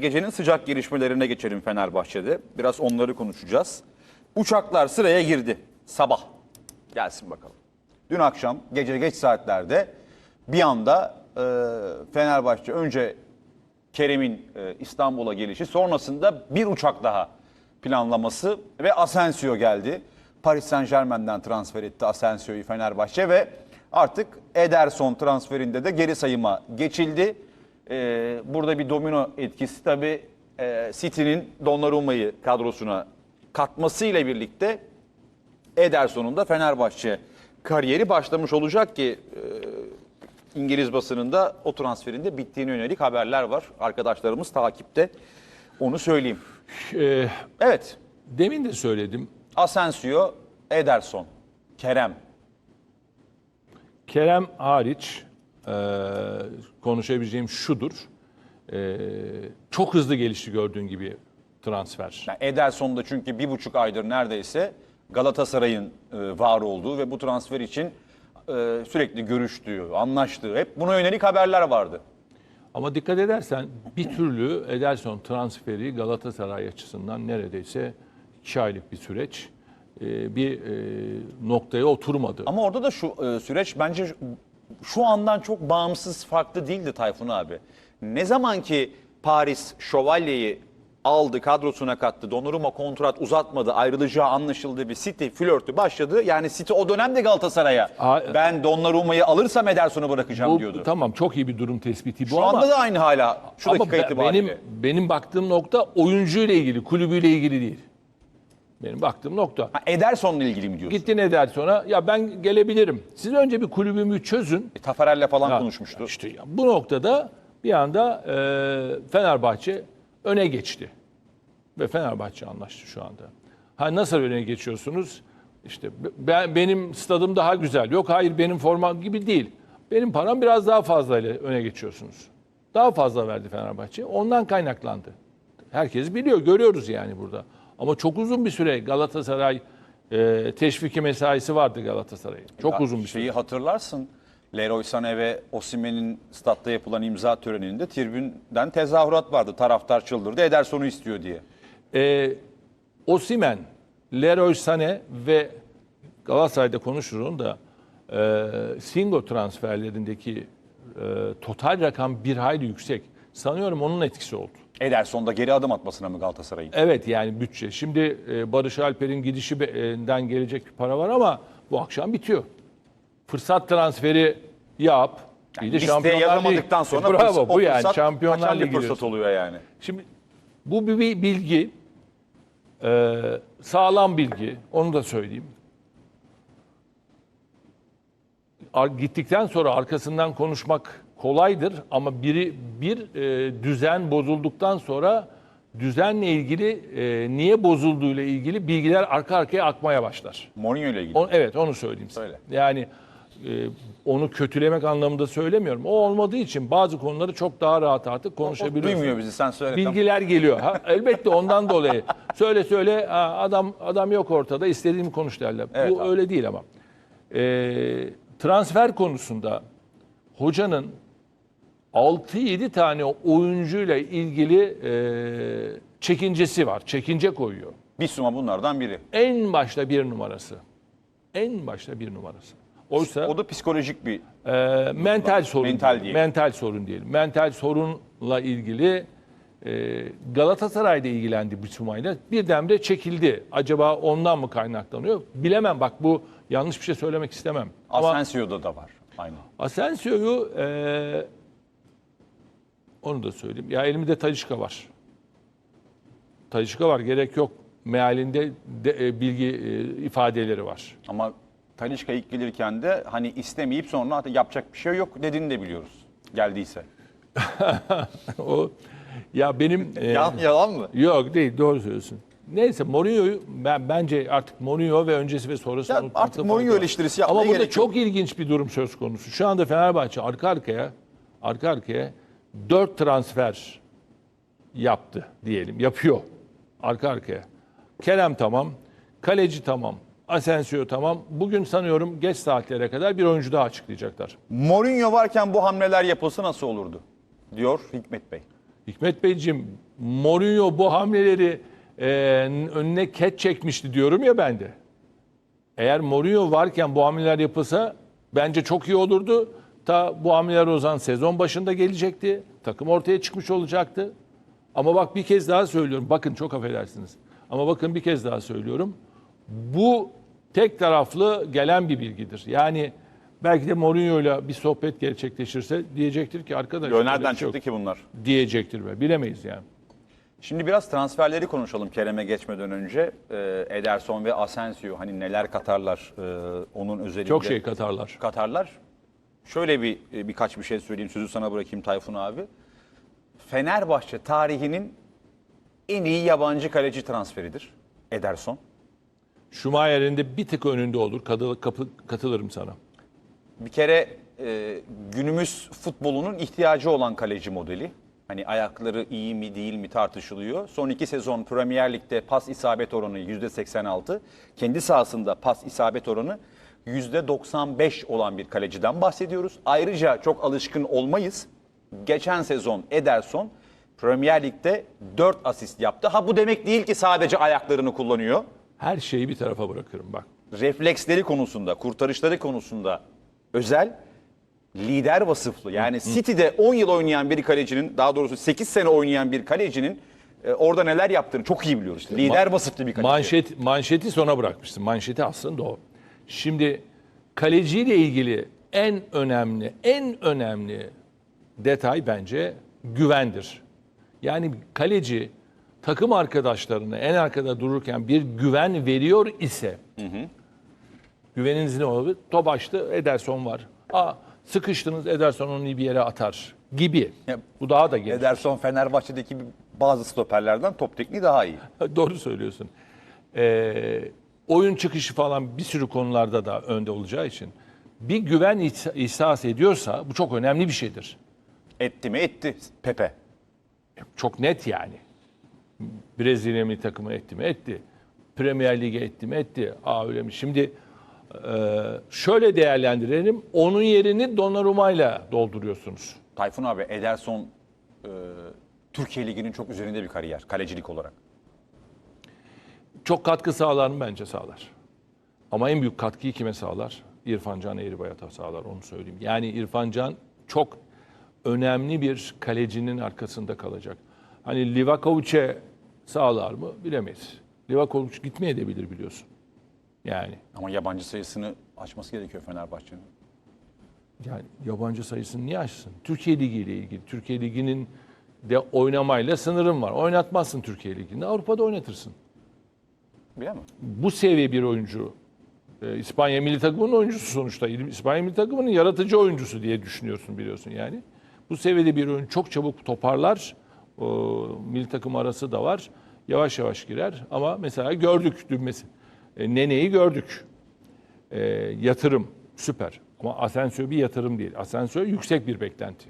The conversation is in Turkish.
Gecenin sıcak gelişmelerine geçelim Fenerbahçe'de. Biraz onları konuşacağız. Uçaklar sıraya girdi sabah. Gelsin bakalım. Dün akşam gece geç saatlerde bir anda e, Fenerbahçe önce Kerem'in e, İstanbul'a gelişi sonrasında bir uçak daha planlaması ve Asensio geldi. Paris Saint Germain'den transfer etti Asensio'yu Fenerbahçe ve artık Ederson transferinde de geri sayıma geçildi. Ee, burada bir domino etkisi tabii e, City'nin Donnarumma'yı kadrosuna katmasıyla birlikte Ederson'un da Fenerbahçe kariyeri başlamış olacak ki e, İngiliz basınında o transferinde bittiğine yönelik haberler var. Arkadaşlarımız takipte. Onu söyleyeyim. Ee, Evet. demin de söyledim. Asensio, Ederson, Kerem. Kerem hariç e, konuşabileceğim şudur. E, çok hızlı gelişti gördüğün gibi transfer. Yani Ederson da çünkü bir buçuk aydır neredeyse Galatasaray'ın e, var olduğu ve bu transfer için e, sürekli görüştüğü, anlaştığı, hep buna yönelik haberler vardı. Ama dikkat edersen bir türlü Ederson transferi Galatasaray açısından neredeyse iki aylık bir süreç. E, bir e, noktaya oturmadı. Ama orada da şu e, süreç bence şu- andan çok bağımsız farklı değildi Tayfun abi. Ne zaman ki Paris Şövalye'yi aldı, kadrosuna kattı, Donnarumma kontrat uzatmadı, ayrılacağı anlaşıldı bir City flörtü başladı. Yani City o dönemde Galatasaray'a Aa, ben Donnarumma'yı alırsam Ederson'u bırakacağım Bu, diyordu. tamam çok iyi bir durum tespiti bu Şu ama anda da aynı hala şu Ama dakika be- itibariyle. benim benim baktığım nokta oyuncuyla ilgili, kulübüyle ilgili değil. Benim baktığım nokta. Ha, Ederson'la ilgili mi diyorsun? Gittin Ederson'a ya ben gelebilirim. Siz önce bir kulübümü çözün. E, Tafarel'le falan Ha, konuşmuştu. İşte ya bu noktada bir anda e, Fenerbahçe öne geçti. Ve Fenerbahçe anlaştı şu anda. Ha nasıl öne geçiyorsunuz? İşte ben benim stadım daha güzel. Yok hayır benim formam gibi değil. Benim param biraz daha fazla ile öne geçiyorsunuz. Daha fazla verdi Fenerbahçe. Ondan kaynaklandı. Herkes biliyor, görüyoruz yani burada. Ama çok uzun bir süre Galatasaray e, teşviki mesaisi vardı Galatasaray'ın. Çok Ya uzun bir süre. Şeyi hatırlarsın. Leroy Sané ve Osimhen'in statta yapılan imza töreninde tribünden tezahürat vardı. Taraftar çıldırdı. Ederson'u istiyor diye. E, Osimen, Leroy Sané ve Galatasaray'da konuşuruz da e, Singo transferlerindeki e, total rakam bir hayli yüksek. Sanıyorum onun etkisi oldu. Ederson da geri adım atmasına mı Galatasaray'ın? Evet yani bütçe. Şimdi e, Barış Alper'in gidişinden gelecek bir para var ama bu akşam bitiyor. Fırsat transferi yap. Bir de Şampiyonlar yazamadıktan Ligi. sonra Bravo fırs- o bu yani fırsat Şampiyonlar Ligi fırsat oluyor yani. Şimdi bu bir bilgi, e, sağlam bilgi, onu da söyleyeyim. Gittikten sonra arkasından konuşmak kolaydır ama biri bir e, düzen bozulduktan sonra düzenle ilgili e, niye bozulduğuyla ilgili bilgiler arka arkaya akmaya başlar. Mourinho ile ilgili. O- evet onu söyleyeyim. size. Söyle. Yani e, onu kötülemek anlamında söylemiyorum. O olmadığı için bazı konuları çok daha rahat artık O konuşabiliyorsunuz. duymuyor bizi sen söyle. tamam. Bilgiler geliyor. Ha, elbette ondan dolayı. Söyle söyle ha, adam adam yok ortada istediğimi konuş derler. Evet Bu abi. öyle değil ama. Ee, transfer konusunda hocanın 6-7 tane oyuncuyla ilgili e, çekincesi var. Çekince koyuyor. Bissouma bunlardan biri. En başta bir numarası. En başta bir numarası. Oysa O da psikolojik bir e, mental sorun. Mental diyelim. Mental sorun diyelim. Mental sorunla ilgili e, Galatasaray'da ilgilendi Bissouma'yla. Birdenbire çekildi. Acaba ondan mı kaynaklanıyor? Bilemem. Bak bu yanlış bir şey söylemek istemem. Ama Asensio'da da var. Aynı. Asensio'yu e, onu da söyleyeyim. Ya elimde Talişka var. Talişka var. Gerek yok. Mealinde de, e, bilgi e, ifadeleri var. Ama Talişka ilk gelirken de hani istemeyip sonra "Hatta yapacak bir şey yok dediğini de biliyoruz. Geldiyse. o ya benim e, yalan mı? Yok değil doğru söylüyorsun. Neyse Mourinho'yu ben bence artık Mourinho ve öncesi ve sonrası Ya artık Mourinho eleştirisi yapmaya Ama burada gerek yok. çok ilginç bir durum söz konusu. Şu anda Fenerbahçe arka arkaya arka arkaya 4 transfer yaptı diyelim. Yapıyor. Arka arkaya. Kerem tamam. Kaleci tamam. Asensio tamam. Bugün sanıyorum geç saatlere kadar bir oyuncu daha açıklayacaklar. Mourinho varken bu hamleler yapılsa nasıl olurdu? Diyor Hikmet Bey. Hikmet Beyciğim Mourinho bu hamleleri e, önüne ket çekmişti diyorum ya ben de. Eğer Mourinho varken bu hamleler yapılsa bence çok iyi olurdu. Ta bu hamleler o zaman sezon başında gelecekti. Takım ortaya çıkmış olacaktı. Ama bak bir kez daha söylüyorum. Bakın çok affedersiniz. Ama bakın bir kez daha söylüyorum. Bu tek taraflı gelen bir bilgidir. Yani belki de Mourinho ile bir sohbet gerçekleşirse diyecektir ki arkadaş Yo, nereden şey yok." çıktı ki bunlar? diyecektir be. Bilemeyiz yani. Şimdi biraz transferleri konuşalım Kerem'e geçmeden önce. Ee, Ederson ve Asensio hani neler katarlar e, onun özelinde. Çok şey katarlar. Katarlar. Şöyle bir e, birkaç bir şey söyleyeyim. Sözü sana bırakayım Tayfun abi. Fenerbahçe tarihinin en iyi yabancı kaleci transferidir. Ederson. Schumacher'in de bir tık önünde olur. Katıl- kapı- katılırım sana. Bir kere e, günümüz futbolunun ihtiyacı olan kaleci modeli. Hani ayakları iyi mi değil mi tartışılıyor. Son iki sezon Premier Lig'de pas isabet oranı %86. Kendi sahasında pas isabet oranı %95 olan bir kaleciden bahsediyoruz. Ayrıca çok alışkın olmayız. Geçen sezon Ederson Premier Lig'de 4 asist yaptı. Ha bu demek değil ki sadece ayaklarını kullanıyor Her şeyi bir tarafa bırakırım bak. refleksleri konusunda, kurtarışları konusunda özel lider vasıflı. Yani City'de 10 yıl oynayan bir kalecinin, daha doğrusu 8 sene oynayan bir kalecinin e, orada neler yaptığını çok iyi biliyoruz. lider vasıflı bir kaleci. Manşet, manşeti sona bırakmıştım. Manşeti aslında o. Şimdi kaleciyle ilgili en önemli, en önemli detay bence güvendir. Yani kaleci takım arkadaşlarına en arkada dururken bir güven veriyor ise güveniniz ne olur? Top açtı, Ederson var. Aa, sıkıştınız Ederson onu bir yere atar gibi. Ya, Bu daha da gelir. Ederson Fenerbahçe'deki bazı stoperlerden top tekniği daha iyi. Doğru söylüyorsun. Ee, oyun çıkışı falan bir sürü konularda da önde olacağı için bir güven ihsa- ihsas ediyorsa bu çok önemli bir şeydir. Etti mi? Etti. Pepe. Çok net yani. Brezilya milli takımı etti mi? Etti. Premier Lig'e etti mi? Etti. Aa öyle mi? Şimdi e, şöyle değerlendirelim. Onun yerini Donnarumma'yla dolduruyorsunuz. Tayfun abi Ederson e, Türkiye Ligi'nin çok üzerinde bir kariyer kalecilik olarak. Çok katkı sağlar mı? Bence sağlar. Ama en büyük katkıyı kime sağlar? İrfan Can Eğribayat'a sağlar onu söyleyeyim. Yani İrfan Can çok önemli bir kalecinin arkasında kalacak. Hani Livakovic'e sağlar mı? Bilemeyiz. Livakovic gitmeye de bilir biliyorsun. Yani Ama yabancı sayısını açması gerekiyor Fenerbahçe'nin. yani yabancı sayısını niye açsın? Türkiye Ligi ile ilgili. Türkiye Ligi'nin de oynamayla sınırın var. Oynatmazsın Türkiye Ligi'nde. Avrupa'da oynatırsın. Bilemem. bu seviye bir oyuncu e, İspanya milli takımının oyuncusu sonuçta. İspanya milli takımının yaratıcı oyuncusu diye düşünüyorsun biliyorsun yani. Bu seviyede bir oyuncu çok çabuk toparlar. O, milli takım arası da var. Yavaş yavaş girer ama mesela gördük düğmesi. E, Nene'yi gördük. E, yatırım süper. Ama Asensio bir yatırım değil. Asensio yüksek bir beklenti.